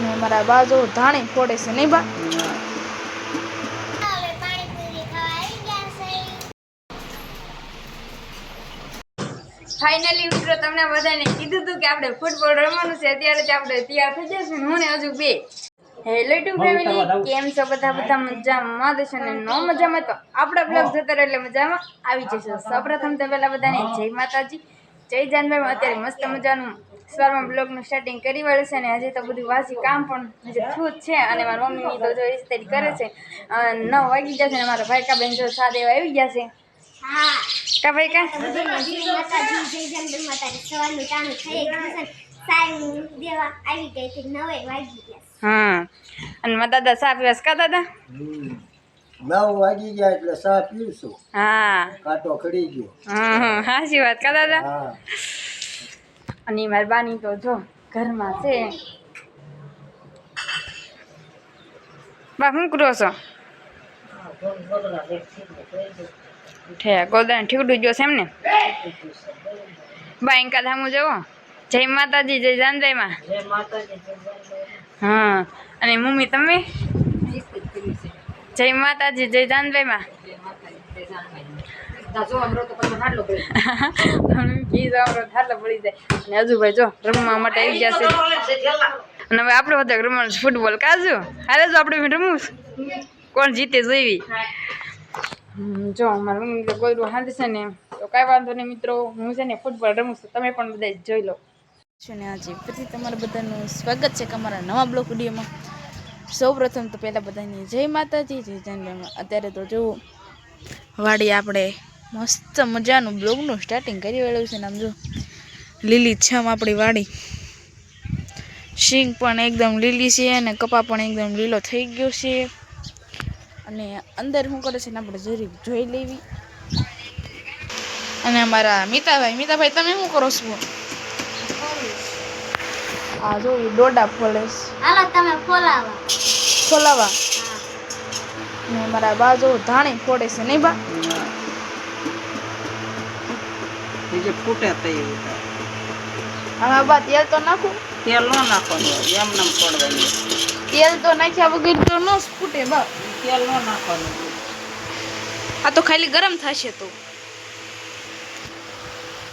ને મારા બાજુ ધાણી ફોડે છે નહીં બા? ફાઇનલી મિત્રો તમને બધાને કીધું હતું કે આપણે ફૂટબોલ રમવાનું છે. અત્યારે જ આપણે તૈયાર થઈ જશે હું ને હજુ બે. હેલો ટુ ફેમિલી કેમ છો? બધા બધા મજામાં? દેશો ને નો મજામાં તો? આપણા બ્લોગ જોતા રહો એટલે મજામાં આવી જશે. સૌપ્રથમ તો પહેલા બધાને જય માતાજી. જય જાનભાઈ અત્યારે મસ્ત મજાનું સવારમાં બ્લોગનું સ્ટાર્ટિંગ કરી વાળું છે અને હજી તો બધું વાસી કામ પણ હજી થયું જ છે અને મારા મમ્મી તો જો ઇસ્ત્રી કરે છે. નવ વાગી જશે ને મારા ભાઈ કા બેન જો સાત એવા આવી ગયા છે. હા કા ભાઈ કા? હા અને મારા દાદા સાફ પીવાસ કા દાદા? નવ વાગી ગયા એટલે ચા પીવશું. હા. કાંટો ખડી ગયો. હમ હાચી વાત કા દાદા? હા. અને મારી બાની તો જો ઘરમાં છે. બા શું કરો છો? ઠે ગોદાન ઠીકડું છે એમ ને? બા એંકા ધામું જવો? જય માતાજી, જય જાનજાયમાં હા, અને મમ્મી, તમે? જય માતાજી, જય જાનભાઈમાં કી જાવરો થાલો પડી જાય અને હજુ ભાઈ જો રમવા માટે આવી ગયા છે. અને હવે આપણે બધા રમવાનું છે ફૂટબોલ. કાજુ હાલે જો આપણે રમવું કોણ જીતે જોઈવી જો અમારે મમ્મી ગોયરું હાંડે છે ને તો કાંઈ વાંધો નહીં મિત્રો હું છે ને ફૂટબોલ રમું છું. તમે પણ બધા જોઈ લો. છે ને આજે ફરીથી તમારા બધાનું સ્વાગત છે કે અમારા નવા બ્લોક વિડીયોમાં. સૌ પ્રથમ તો પહેલાં બધાની જય માતાજી જય જાનભાઈમાં અત્યારે તો જુઓ વાડી આપણે મસ્ત મજાનું બ્લોગનું સ્ટાર્ટિંગ કરી વેળ્યું છે ને આમ જો. લીલી છમ આપણી વાડી. શીંગ પણ એકદમ લીલી છે અને કપા પણ એકદમ લીલો થઈ ગયો છે. અને અંદર શું કરે છે ને આપણે જરી જોઈ લેવી. અને અમારા મીતાભાઈ મીતાભાઈ તમે શું કરો છો? આ જો ડોડા ફોલે. હાલો તમે ફોલાવા. ખોલાવા ને મારા જો ધાણી ફોડે છે નહીં બા? જે ફૂટે તઈ આમાં બા તેલ તો નાખું. તેલ ન નાખવાનું એમ નામ પડવાનું તેલ તો નાખ્યા વગર તો ન ફૂટે બા. તેલ ન નાખવાનું આ તો ખાલી ગરમ થશે તો.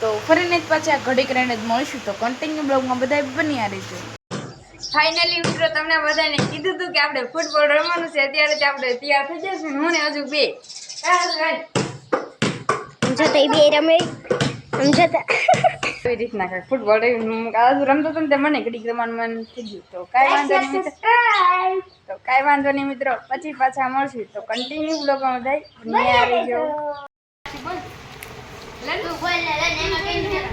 તો ફરીને જ પાછા ઘડીક રહીને જ મળીશું તો કન્ટિન્યુ બ્લોગમાં બધા બની આ રહીશું ફાઇનલી મિત્રો તમને બધાને કીધું હતું કે આપણે ફૂટબોલ રમવાનું છે અત્યારે તો આપણે તૈયાર થઈ જશું હું ને હજુ બે. સમજતા બે રમે. એવી રીતના કાંઈક ફૂટબોલ રમતો હતો ને તે મને ઘડીક રમવાનું મન થઈ ગયું. તો કાંઈ વાંધો નહીં મિત્રો. તો કાંઈ વાંધો નહીં મિત્રો. પછી પાછા મળશું. તો કન્ટિન્યુ બ્લોગમાં બધા બની આ રહીજો તું બોલ ને લે ને એમાં કઈ નથી.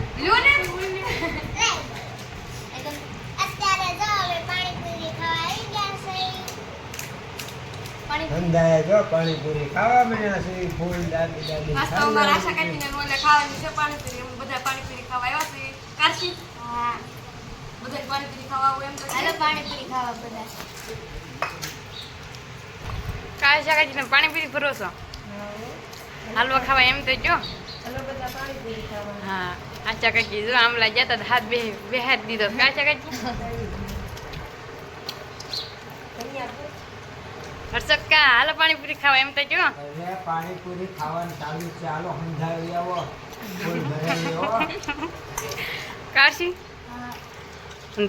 અત્યારે જો હવે પાણીપુરી ખાવા આવી ગયા છે ધંધાએ જો પાણીપુરી ખાવા મળ્યા છે ફૂલ દાદી દાદી હા. હાલો પાણીપુરી ખાવા બધા. કાય શાકાજીને પાણી ભરો છો હાલવા ખાવા એમ તો જો. હા આચા કાકી જો આમલા જતા હાથ બે બે હાથ દીધો. કાચા કાકી હર્ષદ કા હાલો પાણીપુરી ખાવા એમ તો જો હવે પાણીપુરી ખાવાનું ચાલુ છે. હાલો સમજાવી આવો. કાશી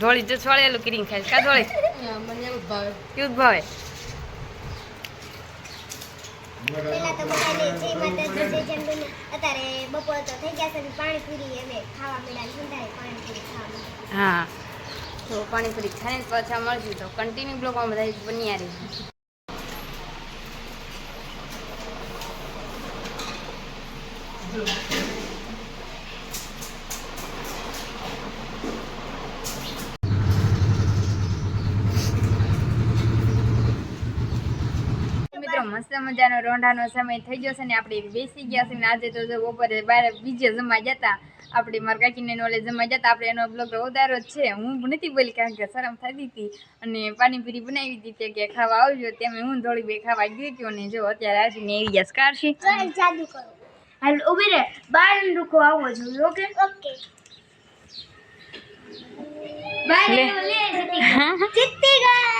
ધોળી જો છોળેલું કરીને ખાય કા ધોળી? કેવું ભાવે? પેલા તો બધાને જય માતાજી જય જંબુને અત્યારે બપોર તો થઈ ગયા છે ને પાણીપુરી અમે ખાવા મળ્યા સંધાય પાણીપુરી ખાવા હા. તો પાણીપુરી ખાઈને પાછા મળશું. તો કન્ટિન્યુ બ્લોગમાં બધા બની આ રહી મસ્ત મજાનો રોંઢાનો સમય થઈ ગયો છે ને આપણે બેસી ગયા છે ને આજે તો બપોરે બહાર બીજે જમવા જતા, આપણે મારા કાકીને નોલે જમવા જતા, આપણે એનો બ્લોગ ઉતારો જ છે. હું નથી બોલી કારણ કે શરમ થતી હતી અને પાણીપુરી બનાવી તે કે ખાવા આવજો. તેમ હું થોડી બે ખાવા ગઈ હતી અને જો અત્યારે આવીને એવી ગયા કરો. હાલ ઊભી રે. બાર રૂખો આવવો જોઈએ ઓકે? ઓકે.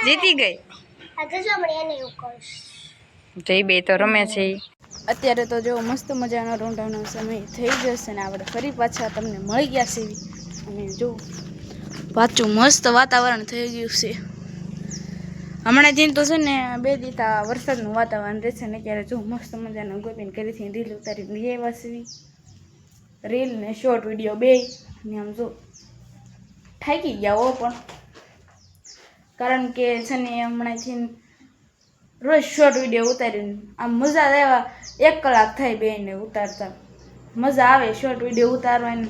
જીતી ગઈ. બે તો રમે છે. અત્યારે તો જો મસ્ત મજાનો રૂંઢાનો સમય થઈ જશે ને આપણે ફરી પાછા તમને મળી ગયા છે. અને જો પાછું મસ્ત વાતાવરણ થઈ ગયું છે. હમણાં જેમ તો છે ને બે દીતા વરસાદનું વાતાવરણ રહેશે ને ત્યારે જો મસ્ત મજાના ગોપીને કરીથી રીલ ઉતારીને લઈ આવ્યા છે. રીલ ને શોર્ટ વીડિયો બે. ને આમ જો થાકી ગયા હો પણ. કારણ કે છે ને હમણાંથી રોજ શોર્ટ વીડિયો ઉતારીને આમ મજા આવ્યા એક કલાક થાય બેને ઉતારતા. મજા આવે શોર્ટ વીડિયો ઉતારવાની.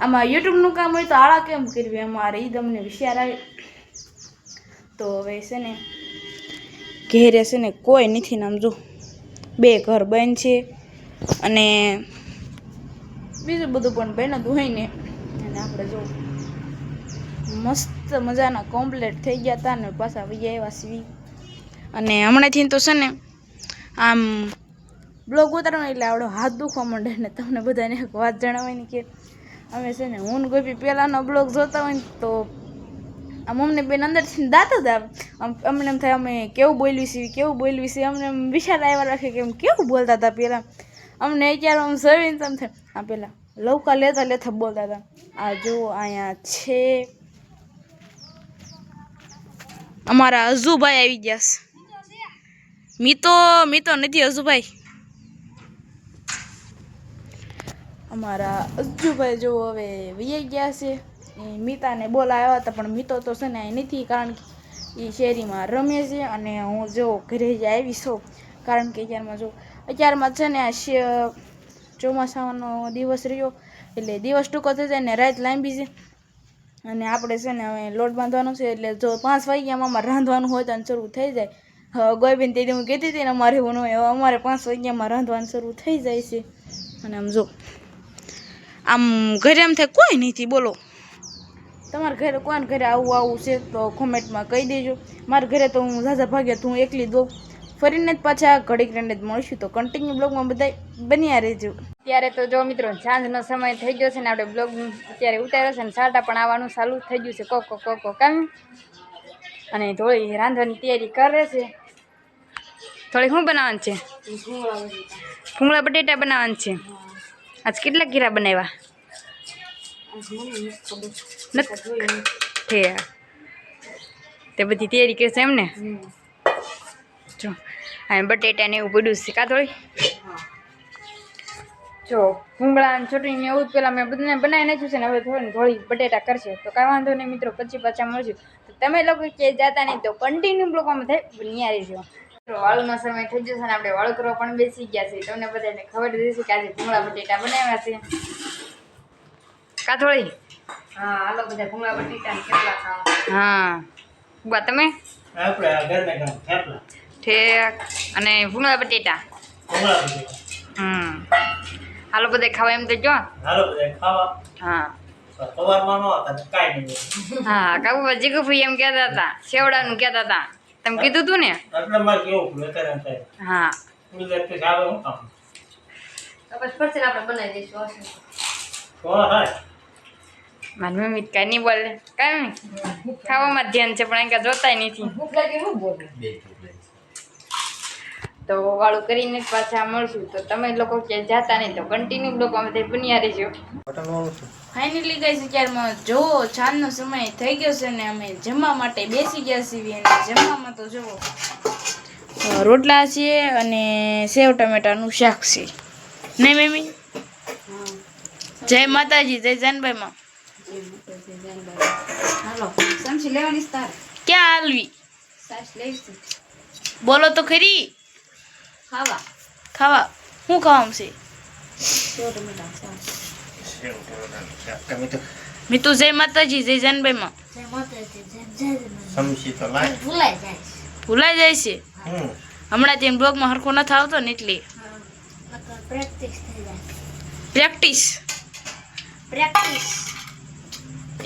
આમાં યુટ્યુબનું કામ હોય તો આળા કેમ કરવી અમારે? એ તમને વિચાર આવે તો હવે છે ને ઘેરે છે ને કોઈ નથી ને આમ જો. બે ઘર બંધ છે અને બીજું બધું પણ બહેનો જ હોય ને. અને આપણે જો મસ્ત મજાના કોમ્પ્લેટ થઈ ગયા હતા ને પાછા વૈયા એવા સીવી અને હમણાંથી તો છે ને આમ બ્લોગ ઉતારવાનો એટલે આવડો હાથ દુખવા માંડે ને તમને બધાને એક વાત જણાવવાની કે, અમે છે ને હું ગોપી પહેલાંનો બ્લોગ જોતા હોય ને તો આમ અમને બેન અંદરથી દાંત જ આમ. અમને એમ થાય, અમે કેવું બોલવી છે, કેવું બોલવી છે? અમને એમ વિચાર આવ્યા રાખે કે એમ કેવું બોલતા હતા પહેલાં અમને અત્યારે આમ જોઈને તેમ થાય આ પહેલાં લવકા લેતા લેતા બોલતા હતા. આ જો, અહીંયા છે. અમારા અઝુભાઈ આવી ગયા છે. મીતો મીતો નથી અઝુભાઈ અમારા અજુભાઈ જો હવે વૈયા ગયા છે. મીતાને બોલાવ્યા હતા, પણ મિતો તો છે ને અહીં નથી, કારણ કે એ શેરીમાં રમે છે અને હું જો ઘરે જ આવી છું. કારણ કે અત્યારમાં જો, અત્યારમાં છે ને ચોમાસાનો દિવસ રહ્યો, એટલે દિવસ ટૂંકો થઈ જાય ને રાત લાંબી છે. અને આપણે છે ને હવે લોટ બાંધવાનો છે, એટલે જો પાંચ વાગ્યામાં અમારે રાંધવાનું હોય તો શરૂ થઈ જાય. ગોયબેન તે હું કહેતી હતી ને અમારે એવું ન હોય અમારે પાંચ વાગ્યામાં રાંધવાનું શરૂ થઈ જાય છે. અને આમ જો, આમ ઘરે એમ થાય કોઈ નથી, બોલો. તમારા ઘરે કોણ ઘરે આવું આવું છે તો કોમેન્ટમાં કહી દેજો. મારા ઘરે તો હું ઝાઝા ભાગ્યા તો હું એકલી દઉં ફરીને જ પાછા ઘડીક રહીને જ મળશું. તો કન્ટિન્યુ બ્લોગમાં બધા બન્યા રહેજો. ત્યારે તો જો મિત્રો સાંજનો સમય થઈ ગયો છે ને આપણે બ્લોગ અત્યારે ઉતાર્યો છે ને સાટા પણ આવવાનું ચાલુ થઈ ગયું છે. કોકો કોકો કામ અને થોડી રાંધવાની તૈયારી કરે છે. થોડી શું બનાવવાનું છે? ફૂંગળા બટેટા. બનાવવાનું છે. આજ કેટલા કીરા બનાવ્યા? થયા તે બધી તૈયારી કરશે એમને જો અને બટેટા ને એવું પડ્યું છે. કા થોડી જો ભૂંગળા ને એવું પેલા મેં બધાને બનાવી નાખ્યું છે ને હવે થોડી થોડી બટેટા કરશે. તો કાંઈ વાંધો નહીં મિત્રો પછી પાછા મળશું. તો તમે લોકો કે જતા નહીં તો કન્ટિન્યુ બ્લોકમાં થાય. નિહારી જો વાળુનો સમય થઈ જશે ને આપણે વાળું કરવા પણ બેસી ગયા છે તમને બધાને ખબર જ હશે કે આજે ભૂંગળા બટેટા બનાવ્યા છે. કા થોડી હા હાલો બધા ભૂંગળા બટેટા કેટલા ખાવા. હા. બા તમે? ઠેક. અને ભૂંગળા બટેટા? હમ. હાલો બધા ખાવા એમ તો જો. હાલો બધા ખાવા. હા. હા કાકુ જીગુભાઈ એમ કહેતા હતા સેવડાનું કહેતા હતા. તમે કીધું તું ને? હા. તો પછી આપણે બનાવી દઈશું મારી મમ્મી કઈ નહીં બોલે. કઈ નહીં. ખાવામાં ધ્યાન છે પણ અહીંયા જોતાય નથી. ભૂખ લાગી શું બોલું? તો વાળું કરીને પાછા મળશું. તો તમે લોકો ક્યાંય જાતા નહીં તો કન્ટિન્યુ લોકો અમે બન્યા રહીશું ફાઇનલી ગઈ છે. ત્યારમાં જો સાંજનો સમય થઈ ગયો છે ને અમે જમવા માટે બેસી ગયા છીએ અને જમવામાં તો જુઓ રોટલા છે અને સેવ ટમેટાનું શાક છે. નહીં મમ્મી? જય માતાજી જય જાનભાઈમાં હાલો સમસી લેવાની તાર. ક્યાં હાલવી? સાસ લઈશું. બોલો તો ખરી. ખાવા. ખાવા. શું ખાવાનું છે? મીતુ જય માતાજી જય જાનભાઈમાં. માં ભૂલાઈ જાય છે. હમણાં તેમ બ્લોગમાં હરખો નથી આવતો ને એટલે. Practice practice. પ્રેક્ટિસ.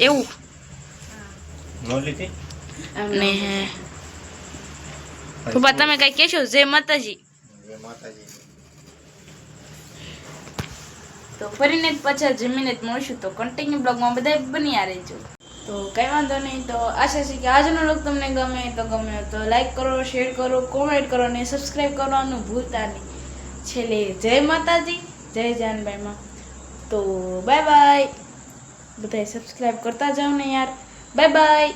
એવું? નો ને પપ્પા તમે કઈ કહેશો? જય માતાજી. જય માતાજી. તો ફરીને પાછા જમીને જ મળશું. તો કન્ટિન્યુ બ્લોગમાં બધા બન્યા રહેજો. તો કંઈ વાંધો નહીં તો આશા છે કે આજનો બ્લોગ તમને ગમે તો ગમે તો લાઈક કરો શેર કરો કોમેન્ટ કરો અને સબસ્ક્રાઈબ કરવાનું ભૂલતા નહીં. છેલ્લે જય માતાજી જય જાનભાઈમાં તો બાય બાય બધાય સબસ્ક્રાઈબ કરતા જાઓ ને યાર. Bye bye